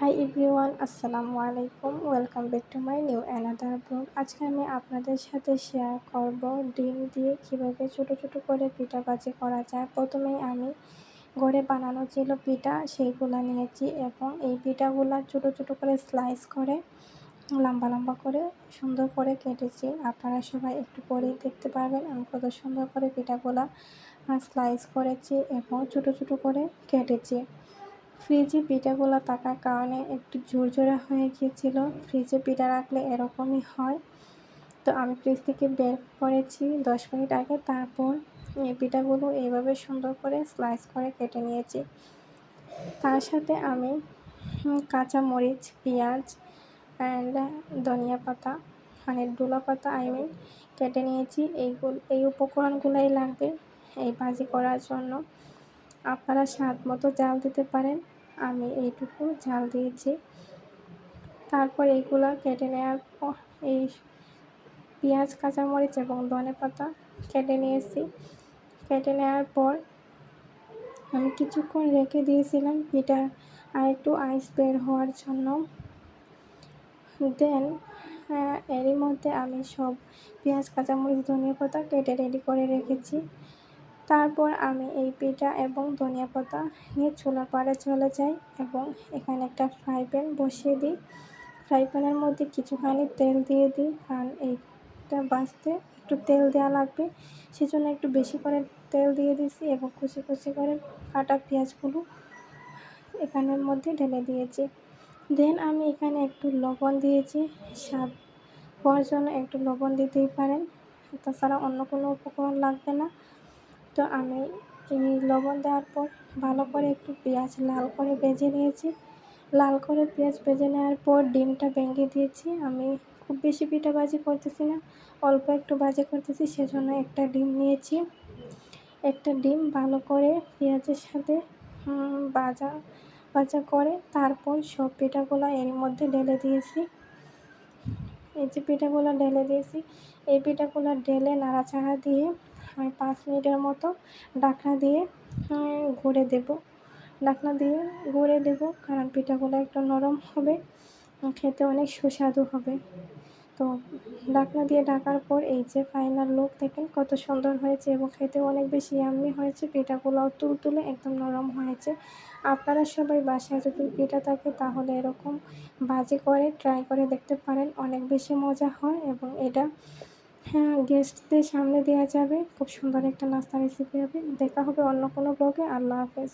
High everyone আসসালামু আলাইকুম welcome back to my new another blog আজকে আমি আপনাদের সাথে শেয়ার করব ডিম দিয়ে কীভাবে ছোট ছোট করে পিঠা বাজি করা যায়। প্রথমেই আমি ঘরে বানানো ছিল পিঠা, সেইগুলো নিয়েছি এবং এই পিঠাগুলো ছোট ছোট করে স্লাইস করে লম্বা লম্বা করে সুন্দর করে কেটেছি। আপনারা সবাই একটু পরেই দেখতে পারবেন আমি কত সুন্দর করে পিঠাগুলো স্লাইস করেছি এবং ছোট ছোট করে কেটেছি। ফ্রিজে পিঠাগুলো থাকার কারণে একটু ঝুরঝুরে হয়ে গিয়েছিল। ফ্রিজে পিঠা রাখলে এরকমই হয়। তো আমি ফ্রিজ থেকে বের করেছি দশ মিনিট আগে। তারপর এই পিঠাগুলো এইভাবে সুন্দর করে স্লাইস করে কেটে নিয়েছি। তার সাথে আমি কাঁচা মরিচ, পেঁয়াজ অ্যান্ড ধনিয়া পাতা মানে ডুলা পাতা আই মিন কেটে নিয়েছি। এইগুলো এই উপকরণগুলোই লাগবে এই ভাজি করার জন্য। আপনারা স্বাদ মতো জাল দিতে পারেন। আমি এইটুকু ঝাল দিয়েছি। তারপর এইগুলো কেটে নেওয়ার পর এই পেঁয়াজ, কাঁচামরিচ এবং ধনে পাতা কেটে নিয়েছি। কেটে নেওয়ার পর আমি কিছুক্ষণ রেখে দিয়েছিলাম পিঠা আর একটু আইস বের হওয়ার জন্য। দেন এরই মধ্যে আমি সব পেঁয়াজ, কাঁচামরিচ ধনিয়া পাতা কেটে রেডি করে রেখেছি। তারপর আমি এই পিঠা এবং ধনিয়া পাতা নিয়ে চুলার পাড়ে চলে যাই এবং এখানে একটা ফ্রাই প্যান বসিয়ে দিই। ফ্রাই প্যানের মধ্যে কিছুখানি তেল দিয়ে দিই, কারণ এইটা বাঁচতে একটু তেল দেওয়া লাগবে। সেজন্য একটু বেশি করে তেল দিয়ে দিয়েছি এবং কুচি কুচি করে কাটা পেঁয়াজগুলো এখানের মধ্যে ঢেলে দিয়েছি। দেন আমি এখানে একটু লবণ দিয়েছি, স্বাদ হওয়ার জন্য একটু লবণ দিতেই পারেন। তাছাড়া অন্য কোনো উপকরণ লাগবে না। তো আমি এই লবণ দেওয়ার পর ভালো করে একটু পেঁয়াজ লাল করে ভেজে নিয়েছি। লাল করে পেঁয়াজ ভেজে নেওয়ার পর ডিমটা ভেঙে দিয়েছি। আমি খুব বেশি পিঠা ভাজি করতেছি না, অল্প একটু ভাজি করতেছি, সেজন্য একটা ডিম নিয়েছি। একটা ডিম ভালো করে পেঁয়াজের সাথে ভাজা ভাজা করে তারপর সব পিঠাগুলো এর মধ্যে ঢেলে দিয়েছি। এই যে পিঠাগুলো ঢেলে দিয়েছি, এই পিঠাগুলো ঢেলে নাড়াচাড়া দিয়ে আমি পাঁচ মিনিটের মতো ঢাকনা দিয়ে ঘুরে দেব। ঢাকনা দিয়ে ঘুরে দেব, কারণ পিঠাগুলো একটু নরম হবে, খেতে অনেক সুস্বাদু হবে। তো ঢাকনা দিয়ে ঢাকার পর এই যে ফাইনাল লুক দেখেন, কত সুন্দর হয়েছে এবং খেতে অনেক বেশি ইয়াম্মি হয়েছে। পিঠাগুলোও তুলতুলে একদম নরম হয়েছে। আপনারা সবাই বাসায় যদি পিঠা থাকে তাহলে এরকম ভাজি করে ট্রাই করে দেখতে পারেন, অনেক বেশি মজা হয় এবং এটা হ্যাঁ গেস্টদের সামনে দেওয়া যাবে। খুব সুন্দর একটা নাস্তা রেসিপি হবে। দেখা হবে অন্য কোনো ব্লগে আল্লাহ হাফেজ।